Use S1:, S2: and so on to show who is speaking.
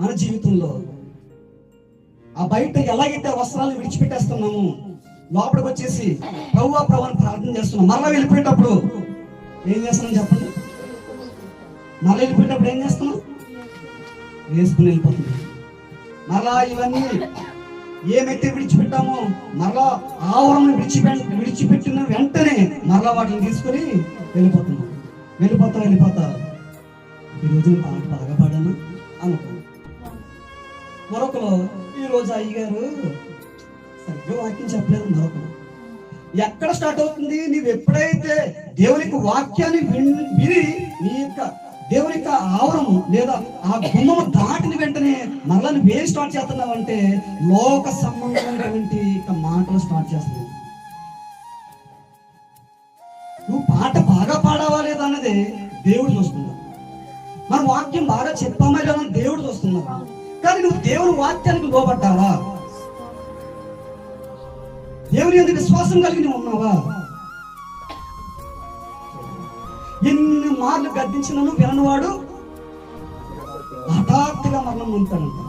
S1: మన జీవితంలో ఆ బయట ఎలాగైతే వస్త్రాలు విడిచిపెట్టేస్తున్నాము లోపలికి వచ్చేసి ప్రవ్వా ప్రభు ప్రార్థన చేస్తున్నాం. మరలా వెళ్ళిపోయేటప్పుడు ఏం చేస్తున్నాం చెప్పండి? మరలా వెళ్ళిపోయేటప్పుడు ఏం చేస్తున్నాం? వేసుకుని వెళ్ళిపోతున్నాం. మరలా ఇవన్నీ ఏమైతే విడిచిపెట్టామో మరలా ఆవరణ విడిచిపె విడిచిపెట్టిన వెంటనే మరలా వాటిని తీసుకొని వెళ్ళిపోతున్నాం. వెళ్ళిపోతా వెళ్ళిపోతా. ఈరోజు పాట బాగా పాడు మరొకరు ఈరోజు అయ్యగారు సరిగ్గా వాక్యం చెప్పలేదు మరొకరు. ఎక్కడ స్టార్ట్ అవుతుంది? నీవు ఎప్పుడైతే దేవునికి వాక్యాన్ని విని నీ యొక్క దేవుని యొక్క ఆవరము లేదా ఆ గుమ్మము దాటిన వెంటనే మరలా నువ్వు స్టార్ట్ చేస్తున్నావు అంటే లోక సంబంధమైనటువంటి యొక్క మాటలు స్టార్ట్ చేస్తున్నావు నువ్వు పాట బాగా పాడావా లేదా అన్నది దేవుడు చూస్తున్నావు మన వాక్యం బాగా చెప్పామా లేదా నువ్వు దేవుని వాక్యానికి లోబడ్డావా? దేవుని ఎందుకు విశ్వాసం కలిగి నువ్వు ఉన్నావా? ఎన్ని మార్లు గద్దించినను విననివాడు హఠాత్తుగా మరణం ఉంటాడంట